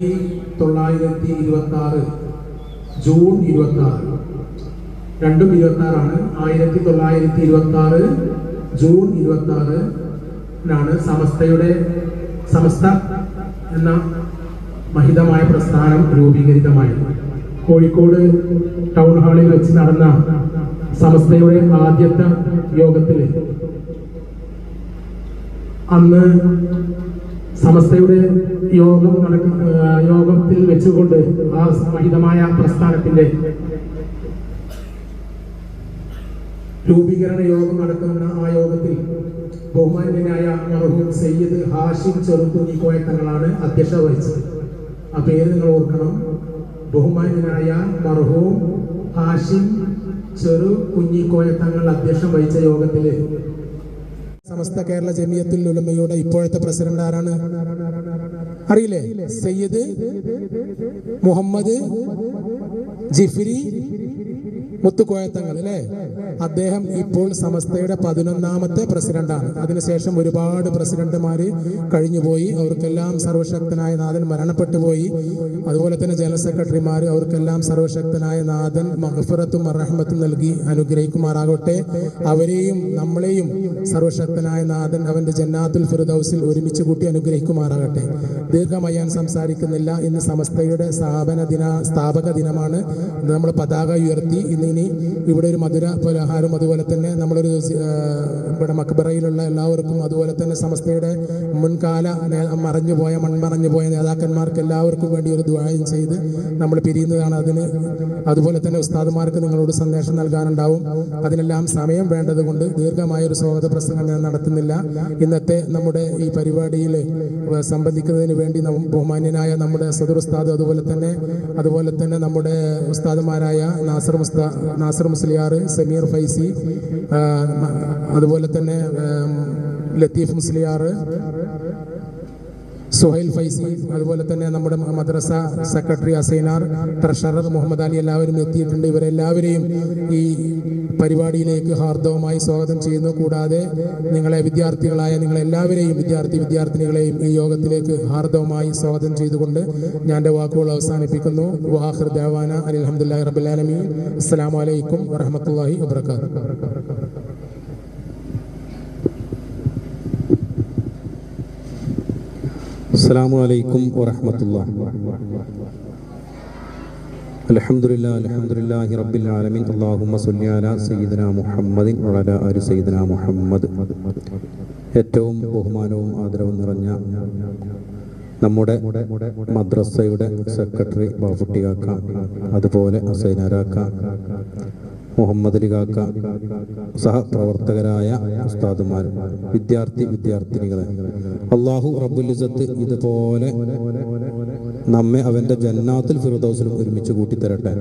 തൊള്ളായിരത്തി ഇരുപത്തി ആറ് ജൂൺ ഇരുപത്തി ആറ് രണ്ടും ഇരുപത്തി ആറാണ് ആയിരത്തി തൊള്ളായിരത്തി ഇരുപത്തി ആറ് ജൂൺ ഇരുപത്തി ആറിനാണ് സമസ്തയുടെ സമസ്ത എന്ന മഹിതമായ പ്രസ്ഥാനം രൂപീകരിതമായത്. കോഴിക്കോട് ടൗൺ ഹാളിൽ വെച്ച് നടന്ന സമസ്തയുടെ ആദ്യത്തെ യോഗത്തിൽ അന്ന് സമസ്തയുടെ യോഗം നടക്ക ആ, യോഗത്തിൽ വെച്ചുകൊണ്ട് ആ മഹിതമായ പ്രസ്ഥാനത്തിന്റെ രൂപീകരണ യോഗം നടക്കുന്ന ആ യോഗത്തിൽ ബഹുമാന്യനായ മർഹൂം സയ്യിദ് ഹാഷിം ചെറുത്തുനി കോയത്തങ്ങളാണ് അധ്യക്ഷത വഹിച്ചത്. ആ പേര് നിങ്ങൾ ഓർക്കണം. ബഹുമാന്യനായ മർഹൂം ഹാഷിം ചെറു കുഞ്ഞിക്കോയത്തങ്ങൾ അധ്യക്ഷം വഹിച്ച യോഗത്തിൽ സമസ്ത കേരള ജമിയത്തുൽ ഉലമയുടെ ഇപ്പോഴത്തെ പ്രസിഡന്റ് ആരാണ്? അറിയില്ലേ? സയ്യിദ് മുഹമ്മദ് ജിഫിരി മുത്തുക്കോയത്തങ്ങൾ അല്ലേ അദ്ദേഹം ഇപ്പോൾ സമസ്തയുടെ പതിനൊന്നാമത്തെ പ്രസിഡന്റാണ്. അതിനുശേഷം ഒരുപാട് പ്രസിഡന്റുമാര് കഴിഞ്ഞുപോയി. അവർക്കെല്ലാം സർവശക്തനായ നാഥൻ മരണപ്പെട്ടു പോയി. അതുപോലെ തന്നെ ജനറൽ സെക്രട്ടറിമാർ അവർക്കെല്ലാം സർവശക്തനായ നാഥൻ മഹഫറത്തും അറഹമത്തും നൽകി അനുഗ്രഹിക്കുമാറാകട്ടെ. അവരെയും നമ്മളെയും സർവശക്തനായ നാഥൻ അവന്റെ ജന്നാത്തുൽ ഫിറുദൌസിൽ ഒരുമിച്ച് കൂട്ടി അനുഗ്രഹിക്കുമാറാകട്ടെ. ദീർഘമായി സംസാരിക്കുന്നില്ല. ഇന്ന് സമസ്തയുടെ സ്ഥാപന ദിന സ്ഥാപക ദിനമാണ്. നമ്മൾ പതാക ഉയർത്തി ഇന്ന് ഇനി ഇവിടെ ഒരു മധുര പലഹാരം അതുപോലെ തന്നെ നമ്മളൊരു ഇവിടെ മക്ബറയിലുള്ള എല്ലാവർക്കും അതുപോലെ തന്നെ സമസ്തയുടെ മുൻകാല നേ- മറഞ്ഞുപോയ മൺമറഞ്ഞുപോയ നേതാക്കന്മാർക്ക് എല്ലാവർക്കും വേണ്ടി ഒരു ദ്വായം ചെയ്ത് നമ്മൾ പിരിയുന്നതാണ് അതിന്. അതുപോലെ തന്നെ ഉസ്താദുമാർക്ക് നിങ്ങളോട് സന്ദേശം നൽകാനുണ്ടാവും. അതിനെല്ലാം സമയം വേണ്ടതുകൊണ്ട് ദീർഘമായ ഒരു സ്വാഗത പ്രസംഗം ഞാൻ നടത്തുന്നില്ല. ഇന്നത്തെ നമ്മുടെ ഈ പരിപാടിയിൽ സംബന്ധിക്കുന്നതിന് വേണ്ടി ബഹുമാന്യനായ നമ്മുടെ സദുർ ഉസ്താദ് അതുപോലെ തന്നെ അതുപോലെ തന്നെ നമ്മുടെ ഉസ്താദുമാരായ നാസർ മുസ്താ നാസർ മുസ്ലിയാർ സമീർ ഫൈസി അതുപോലെ തന്നെ ലത്തീഫ് മുസ്ലിയാർ സുഹൈൽ ഫൈസി അതുപോലെ തന്നെ നമ്മുടെ മദ്രസ സെക്രട്ടറി അസൈനാർ ട്രഷറർ മുഹമ്മദ് അലി എല്ലാവരും എത്തിയിട്ടുണ്ട്. ഇവരെല്ലാവരെയും ഈ പരിപാടിയിലേക്ക് ഹാർദവമായി സ്വാഗതം ചെയ്യുന്നു. കൂടാതെ നിങ്ങളെ വിദ്യാർത്ഥികളായ നിങ്ങളെല്ലാവരെയും വിദ്യാർത്ഥി വിദ്യാർത്ഥിനികളെയും ഈ യോഗത്തിലേക്ക് ഹാർദവമായി സ്വാഗതം ചെയ്തുകൊണ്ട് ഞാൻ എന്റെ വാക്കുകൾ അവസാനിപ്പിക്കുന്നു. വാഹർ ദേവാന അലി അലഹമുല്ലാ റബുലാലമീൻ അസ്സാം വലൈക്കും വറഹമത്തല്ലാഹി വാത്തു അസ്സാം വലൈക്കും വാഹമത്തല്ലാ റബ്ബിൽ ആലമീൻ. അലാ മുഹമ്മദിൻ മുഹമ്മദ്. ഏറ്റവും ബഹുമാനവും ആദരവും നിറഞ്ഞ നമ്മുടെ മദ്രസയുടെ സെക്രട്ടറി ബാഫുട്ടിക്ക അതുപോലെ അസൈനാരാക്ക മുഹമ്മദ് അലി കാക്ക സഹപ്രവർത്തകരായ ഉസ്താദുമാർ വിദ്യാർത്ഥി വിദ്യാർത്ഥിനികളെ. അള്ളാഹു റബുലിസത്ത് ഇതുപോലെ നമ്മെ അവന്റെ ജന്നാത്തിൽ ഫിറുദൗസിലും ഒരുമിച്ച് കൂട്ടിത്തരട്ടെ.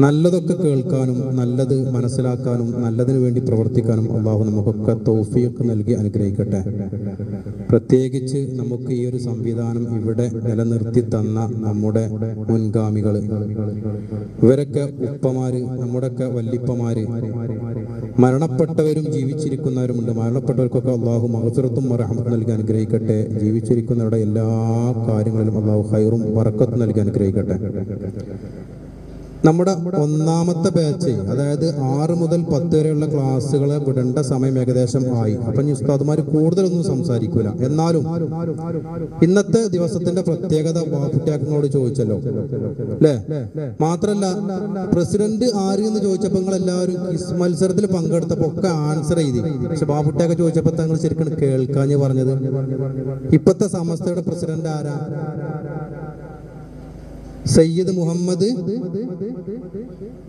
നല്ലതൊക്കെ കേൾക്കാനും നല്ലത് മനസ്സിലാക്കാനും നല്ലതിനു വേണ്ടി പ്രവർത്തിക്കാനും അള്ളാഹു നമുക്കൊക്കെ തോഫിയൊക്കെ നൽകി അനുഗ്രഹിക്കട്ടെ. പ്രത്യേകിച്ച് നമുക്ക് ഈ ഒരു സംവിധാനം ഇവിടെ നിലനിർത്തി തന്ന നമ്മുടെ മുൻഗാമികൾ ഇവരൊക്കെ ഉപ്പമാര് നമ്മുടെയൊക്കെ വല്ലിപ്പമാര്. മരണപ്പെട്ടവരും ജീവിച്ചിരിക്കുന്നവരുമുണ്ട്. മരണപ്പെട്ടവർക്കൊക്കെ അള്ളാഹു മഹസുറത്തും റഹമത്തും നൽകി അനുഗ്രഹിക്കട്ടെ. ജീവിച്ചിരിക്കുന്നവരുടെ എല്ലാ കാര്യങ്ങളിലും അള്ളാഹു ഹൈറും വറക്കത്ത് നൽകി അനുഗ്രഹിക്കട്ടെ. നമ്മുടെ ഒന്നാമത്തെ ബാച്ച് അതായത് ആറ് മുതൽ പത്ത് വരെയുള്ള ക്ലാസ്സുകൾ വിടേണ്ട സമയം ഏകദേശം ആയി. അപ്പൊ ഉസ്താദ്മാർ കൂടുതലൊന്നും സംസാരിക്കൂല. എന്നാലും ഇന്നത്തെ ദിവസത്തിന്റെ പ്രത്യേകത ബാപ്പുട്ടിയാക്കങ്ങളോട് ചോദിച്ചല്ലോ. അല്ലേ മാത്രല്ല പ്രസിഡന്റ് ആര് എന്ന് ചോദിച്ചപ്പോ നിങ്ങൾ എല്ലാവരും ക്വിസ് മത്സരത്തിൽ പങ്കെടുത്തപ്പോ ഒക്കെ ആൻസർ ചെയ്തി പക്ഷെ ബാപ്പുട്ടിയൊക്കെ ചോദിച്ചപ്പോ തങ്ങൾ ശരിക്കും കേൾക്കാഞ്ഞ് പറഞ്ഞത്? ഇപ്പത്തെ സമസ്തയുടെ പ്രസിഡന്റ് ആരാ? സയ്യിദ് മുഹമ്മദ്.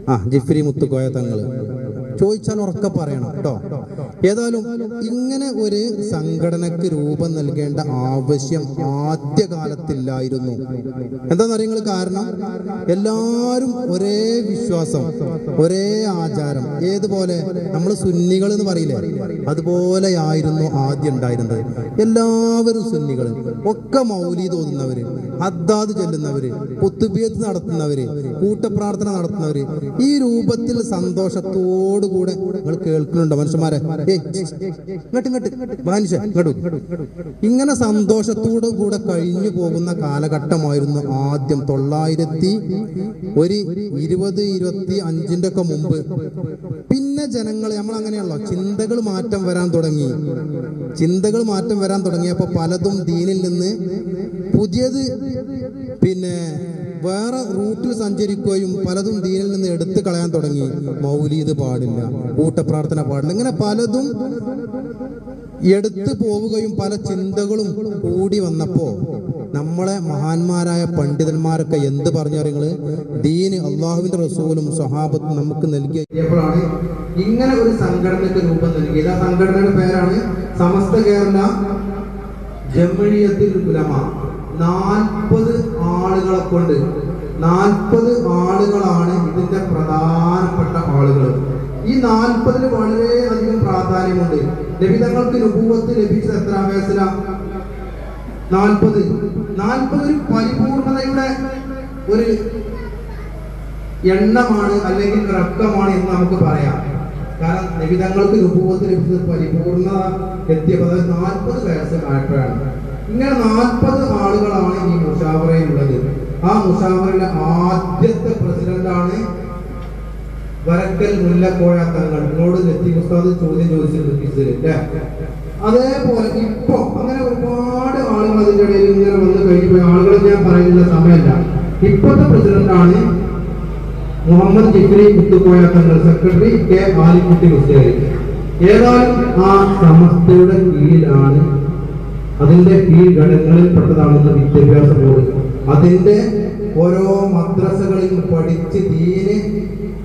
ആ ജിഫ്രി മുത്തുക്കോയ തങ്ങൾ. ചോദിച്ചാൽ ഉറക്കെ പറയണം കേട്ടോ. ഏതായാലും ഇങ്ങനെ ഒരു സംഘടനക്ക് രൂപം നൽകേണ്ട ആവശ്യം ആദ്യകാലത്തില്ലായിരുന്നു. എന്താണെന്ന് നിങ്ങൾ കാരണം? എല്ലാവരും ഒരേ വിശ്വാസം ഒരേ ആചാരം. ഏതുപോലെ? നമ്മൾ സുന്നികൾ എന്ന് പറയില്ലേ? അതുപോലെ ആയിരുന്നു ആദ്യം ഉണ്ടായിരുന്നത്. എല്ലാവരും സുന്നികൾ. ഒക്കെ മൗലി തോന്നുന്നവര് അദ്ദാദ് ചെല്ലുന്നവര് കുത്തുബിയത്ത് നടത്തുന്നവര് കൂട്ടപ്രാർത്ഥന നടത്തുന്നവര്. ഈ രൂപത്തിൽ സന്തോഷത്തോടു കൂടെ നിങ്ങൾ കേൾക്കുന്നുണ്ടോ മനുഷ്യന്മാരെ? ഇങ്ങനെ സന്തോഷത്തോടു കൂടെ കഴിഞ്ഞു പോകുന്ന കാലഘട്ടമായിരുന്നു ആദ്യം. തൊള്ളായിരത്തി ഒരു ഇരുപത് ഇരുപത്തി അഞ്ചിന്റെ ഒക്കെ മുമ്പ്. പിന്നെ ജനങ്ങൾ നമ്മൾ അങ്ങനെയുള്ള ചിന്തകൾ മാറ്റം വരാൻ തുടങ്ങി. ചിന്തകൾ മാറ്റം വരാൻ തുടങ്ങിയപ്പോൾ പലതും ദീനിൽ നിന്ന് പുതിയത്. പിന്നെ വേറെ റൂട്ടിൽ സഞ്ചരിക്കുകയും പലതും ദീനിൽ നിന്ന് എടുത്തു കളയാൻ തുടങ്ങി. മൗലീദ് പാടില്ല. കൂട്ടപ്രാർത്ഥന പാടില്ല. ഇങ്ങനെ പലതും എടുത്തു പോവുകയും പല ചിന്തകളും കൂടി വന്നപ്പോ നമ്മളെ മഹാന്മാരായ പണ്ഡിതന്മാരൊക്കെ എന്ത് പറഞ്ഞു നിങ്ങൾ? ദീന് അള്ളാഹുവിന്റെ റസൂലും സ്വഹാബത്തും നമുക്ക് നൽകിയ ഇങ്ങനെ ഒരു സംഘടനയ്ക്ക് രൂപം നൽകിയത് ആ സംഘടനയുടെ പേരാണ് സമസ്ത കേരള ജമ്മിയത്തിൽ ഉലമ. നാൽപ്പത് ആളുകളെ കൊണ്ട് നാൽപ്പത് ആളുകളാണ് ഇതിന്റെ പ്രധാനപ്പെട്ട ആളുകൾ. ഈ നാൽപ്പതിന് വളരെയധികം പ്രാധാന്യമുണ്ട്. ലഭിതങ്ങൾക്ക് രൂപത്ത് ലഭിച്ചത് എത്ര വയസ്സില? നാൽപ്പത്. നാൽപ്പത് പരിപൂർണതയുടെ ഒരു എണ്ണമാണ് അല്ലെങ്കിൽ റക്കമാണ് എന്ന് നമുക്ക് പറയാം. കാരണം നിബിതങ്ങൾക്ക് രൂപത്തിൽ പരിപൂർണത എത്തിയപ്പോൾ അതായത് നാൽപ്പത് വയസ്സ് ആയപ്പോഴാണ്. ഇങ്ങനെ നാൽപ്പത് ആളുകളാണ് ഈ മുഷാവറയിലുള്ളത് ആ മുഷാവറയിലെ ആദ്യത്തെ പ്രസിഡന്റാണ് വരക്കൽ മുല്ലക്കോഴ തങ്ങൾ. എന്നോട് നെറ്റി ഉസ്താദ് ചോദ്യം ചോദിച്ചിട്ടുണ്ട് അതേപോലെ ഇപ്പൊ അങ്ങനെ ഒരുപാട് ആളുകൾ അതിന്റെ ഇടയിൽ ഇങ്ങനെ വന്ന് കഴിഞ്ഞു പോയ. ആളുകൾ ഞാൻ പറയുന്ന സമയമല്ല. ഇപ്പോഴത്തെ പ്രസിഡന്റാണ് മുഹമ്മദ് ജിഫ്രി കുത്തുക്കോയ തങ്ങൾ സെക്രട്ടറി കെ ആലിക്കുട്ടി മുസ്ലിം ഏതായാലും ആ സമസ്തയുടെ കീഴിലാണ് അതിന്റെ കീഴ്ഘടങ്ങളിൽ പെട്ടതാണെന്ന് വിദ്യാഭ്യാസ ബോർഡ് അതിന്റെ ഓരോ മദ്രസകളിൽ പഠിച്ച് തീരെ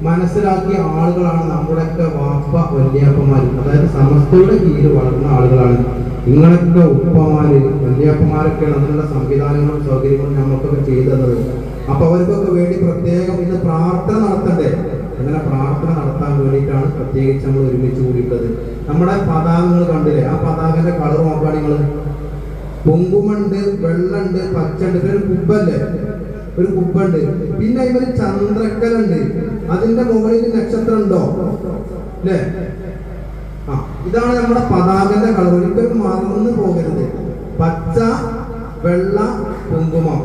മനസ്സിലാക്കിയ ആളുകളാണ് നമ്മുടെയൊക്കെ വാപ്പ വല്യാപ്പമാര് അതായത് സമസ്തയുടെ കീഴിൽ വളർന്ന ആളുകളാണ്. നിങ്ങളൊക്കെ ഉപ്പമാര് വല്യാപ്പമാരൊക്കെയാണ് അതിനുള്ള സംവിധാനങ്ങളും സൗകര്യങ്ങളും നമുക്കൊക്കെ ചെയ്തു തന്നത് അപ്പൊ അവർക്കൊക്കെ വേണ്ടി പ്രത്യേകം ഇന്ന് പ്രാർത്ഥന നടത്തണ്ടേ? അങ്ങനെ പ്രാർത്ഥന നടത്താൻ വേണ്ടിയിട്ടാണ് പ്രത്യേകിച്ച് നമ്മൾ ഒരുമിച്ച് കൂടിയിട്ടത് നമ്മുടെ പതാകങ്ങൾ കണ്ടില്ലേ? ആ പതാകന്റെ കളർ നോക്കുകയാണെങ്കിൽ കുങ്കുമുണ്ട് വെള്ളുണ്ട് പച്ചണ്ട് ഒരു കുബ്ബല്ലേ ഒരു കുബ്ബുണ്ട് പിന്നെ ഇവർ ചന്ദ്രക്കലുണ്ട്. അതിന്റെ മുകളിൽ നക്ഷത്രം ഉണ്ടോ അല്ലേ ആ ഇതാണ് നമ്മുടെ പതാകന്റെ കളർ. ഒരിക്കലും മറന്നു പോകരുത്. പച്ച വെള്ള കുങ്കുമം.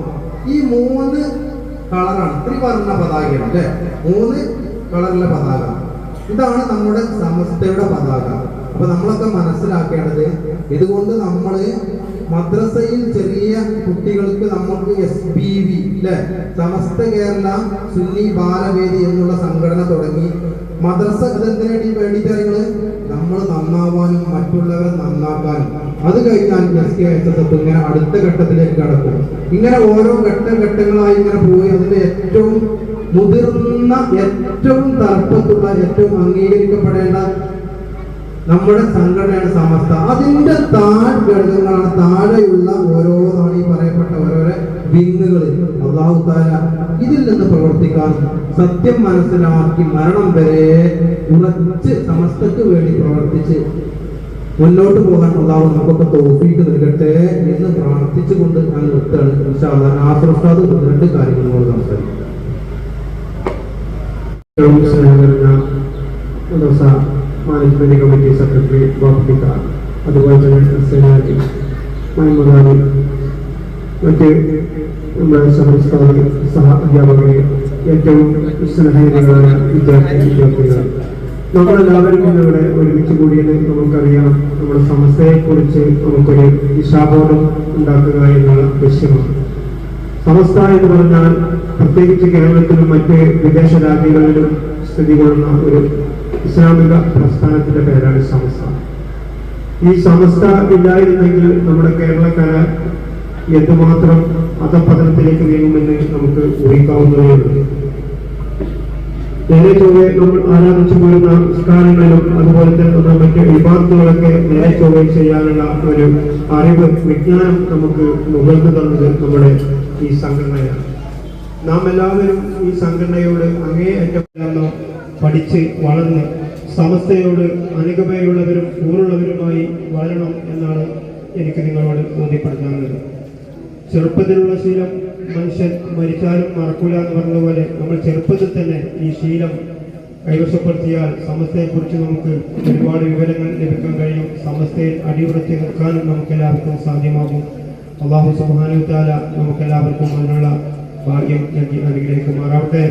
ഈ മൂന്ന് കളറാണ്. ത്രിവർണ പതാകയാണ് അല്ലെ മൂന്ന് കളറിലെ പതാക. ഇതാണ് നമ്മുടെ സമസ്തയുടെ പതാക. അപ്പൊ നമ്മളൊക്കെ മനസ്സിലാക്കേണ്ടത് ഇതുകൊണ്ട് നമ്മൾ മദ്രസയിൽ ചെറിയ കുട്ടികൾക്ക് നമുക്ക് എസ് ബി വി അല്ലെ സമസ്ത കേരള സുന്നി ബാലവേദി എന്നുള്ള സംഘടന തുടങ്ങി. മദ്രസ ഇതെന്തിനായിട്ട് വേണ്ടിയിട്ട് നിങ്ങൾ നമ്മൾ നന്നാവാനും മറ്റുള്ളവരെ നന്നാക്കാനും. അത് കഴിഞ്ഞാൽ S K S S F ഇങ്ങനെ അടുത്ത ഘട്ടത്തിലേക്ക് കടക്കും. ഇങ്ങനെ ഓരോ ഘട്ട ഘട്ടങ്ങളായി ഇങ്ങനെ പോയി അതിന്റെ ഏറ്റവും മുതിർന്ന ഏറ്റവും തലപ്പത്തുള്ള ഏറ്റവും അംഗീകരിക്കപ്പെടേണ്ട നമ്മുടെ സംഘടനയാണ് സമസ്ത. അതിന്റെ താഴ് ഘടകങ്ങളാണ് താഴെയുള്ള ഓരോന്നാണ് ഈ പറയപ്പെട്ട ഓരോരോ വിങ്ങുകൾ അള്ളാഹു താര ഇതിൽ നിന്ന് പ്രവർത്തിക്കാൻ സത്യം മനസ്സിലാക്കി മരണം വരെ ഉറച്ച് സമസ്തക്ക് വേണ്ടി പ്രവർത്തിച്ച് മുന്നോട്ട് പോകാൻ അള്ളാഹു നമുക്കൊക്കെ തോഫീക്ക് നൽകട്ടെ എന്ന് പ്രാർത്ഥിച്ചുകൊണ്ട് ഞാൻ നിർത്തുകയാണ്. ഇൻഷാ അല്ലാഹ്. നാസർ രണ്ട് കാര്യങ്ങളോട് സംസാരിക്കും. മദ്രസ മാനേജ്മെന്റ് കമ്മിറ്റി സെക്രട്ടറി ബാബിക്ക അതുപോലെ തന്നെ സേനാജി മൈമുദാനി മറ്റ് നമ്മുടെ സംസ്ഥാന സഹ അധ്യാപകരെ ഏറ്റവും സ്നേഹനികളായ വിദ്യാർത്ഥി വിദ്യാർത്ഥികൾ. നമ്മളെല്ലാവരും ഇന്നിവിടെ ഒരുമിച്ച് കൂടിയത് നമുക്കറിയാം. നമ്മുടെ സമസ്തയെക്കുറിച്ച് നമുക്കൊരു ദിശാബോധം ഉണ്ടാക്കുക എന്നുള്ള ലക്ഷ്യമാണ് സമസ്ത എന്ന് പറഞ്ഞാൽ പ്രത്യേകിച്ച് കേരളത്തിലും മറ്റ് വിദേശ രാജ്യങ്ങളിലും സ്ഥിതി കൊള്ളുന്ന ഒരു ഇസ്ലാമിക പ്രസ്ഥാനത്തിന്റെ പേരാണ് സമസ്ത. ഈ സമസ്ത ഇല്ലായിരുന്നെങ്കിൽ നമ്മുടെ കേരളക്കാരെ എന്തുമാത്രം അധപതനത്തിലേക്ക് നീങ്ങുമെന്ന് നമുക്ക് ഊഹിക്കാവുന്നതാണ് നേരെ ചൊവ്വെ നമ്മൾ ആരാധിച്ചു പോരുന്ന സംസ്കാരങ്ങളിലും അതുപോലെ തന്നെ മറ്റ് വിഭാഗങ്ങളൊക്കെ നേരെ ചൊവ്വെ ചെയ്യാനുള്ള ഒരു അറിവ് വിജ്ഞാനം നമുക്ക് മുകർന്നു തന്നത് നമ്മുടെ ഈ സംഘടനയാണ്. നാം എല്ലാവരും ഈ സംഘടനയോട് അങ്ങേയറ്റം പഠിച്ച് വളർന്ന് സമസ്തയോട് അനുകമ്പയുള്ളവരും ഊറുള്ളവരുമായി വളരണം എന്നാണ് എനിക്ക് നിങ്ങളോട് ബോധ്യപ്പെടുത്താനുള്ളത്. ചെറുപ്പത്തിലുള്ള ശീലം മനുഷ്യൻ മരിച്ചാലും മറക്കൂല എന്ന് പറഞ്ഞതുപോലെ നമ്മൾ ചെറുപ്പത്തിൽ തന്നെ ഈ ശീലം കൈവശപ്പെടുത്തിയാൽ സമസ്തയെക്കുറിച്ച് നമുക്ക് ഒരുപാട് വിവരങ്ങൾ ലഭിക്കാൻ കഴിയും. സമസ്തയിൽ അടിയുറച്ച് നിൽക്കാനും നമുക്ക് എല്ലാവർക്കും സാധ്യമാകും. അള്ളാഹു സുബാനുത്താല നമുക്ക് എല്ലാവർക്കും അതിനുള്ള ഭാഗ്യം നൽകി അനുഗ്രഹിക്കുമാറാവട്ടെ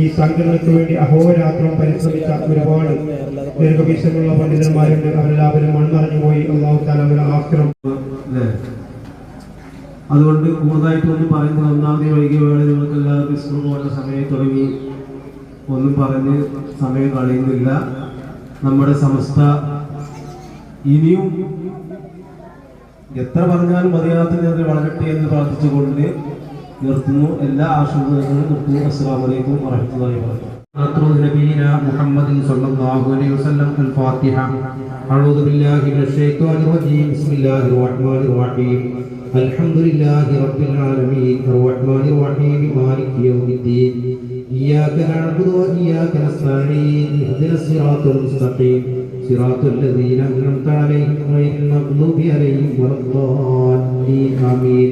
ഈ സംഘടനയ്ക്ക് വേണ്ടി അഹോരാത്രം പരിശ്രമിച്ച ഒരുപാട് ദീർഘവീക്ഷമുള്ള പണ്ഡിതന്മാരുണ്ട്. അവരെല്ലാവരും മൺമറഞ്ഞു പോയി. അള്ളാഹു താല അവരുടെ ആക്രം അതുകൊണ്ട് കൂടുതലായിട്ടൊന്നും പറയുന്നത് ഒന്നാമത് വൈകിയ വേള നിങ്ങൾക്ക് എല്ലാവർക്കും സ്കൂൾ പോലെ സമയം തുടങ്ങി. ഒന്നും പറഞ്ഞ് സമയം കളയുന്നില്ല. നമ്മുടെ സമസ്ത ഇനിയും എത്ര പറഞ്ഞാലും മതിയാത്ത നേരത്തിൽ വളരട്ടെ എന്ന് പ്രാർത്ഥിച്ചുകൊണ്ട് നിർത്തുന്നു എല്ലാ ആശംസകളും നിർത്തുന്നു അസ്സാം വലൈക്കും വറഹമത്തുള്ളാഹി വാബറകാതുഹു آخر نبينا محمد صلى الله عليه وسلم الفاتحة أعوذ بالله من الشيطان الرجيم بسم الله الرحمن الرحيم الحمد لله رب العالمين الرحمن الرحيم مالك يوم الدين إياك نعبد وإياك نستعين اهدنا الصراط المستقيم صراط الذين أنعمت عليهم غير المغضوب عليهم ولا الضالين آمين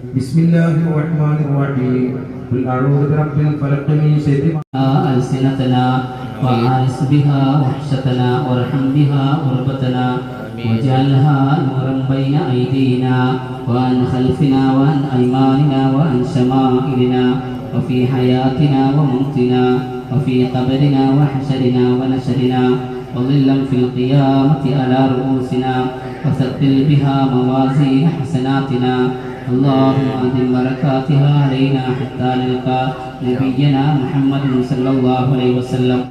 بسم الله الرحمن الرحيم قل اعوذ برب الفلق من شر ما ألسنتنا وعارس بها وحشتنا وارحم بها غربتنا واجعلها نورا بين أيدينا وعن خلفنا وعن أيماننا وعن شمائلنا وفي حياتنا وموتنا وفي قبرنا وحشرنا ونشرنا وظلا في القيامة على رؤوسنا وثقل بها موازين حسناتنا اللهم أدم بركاتها علينا حتى نلقى نبينا محمد صلى الله عليه وسلم.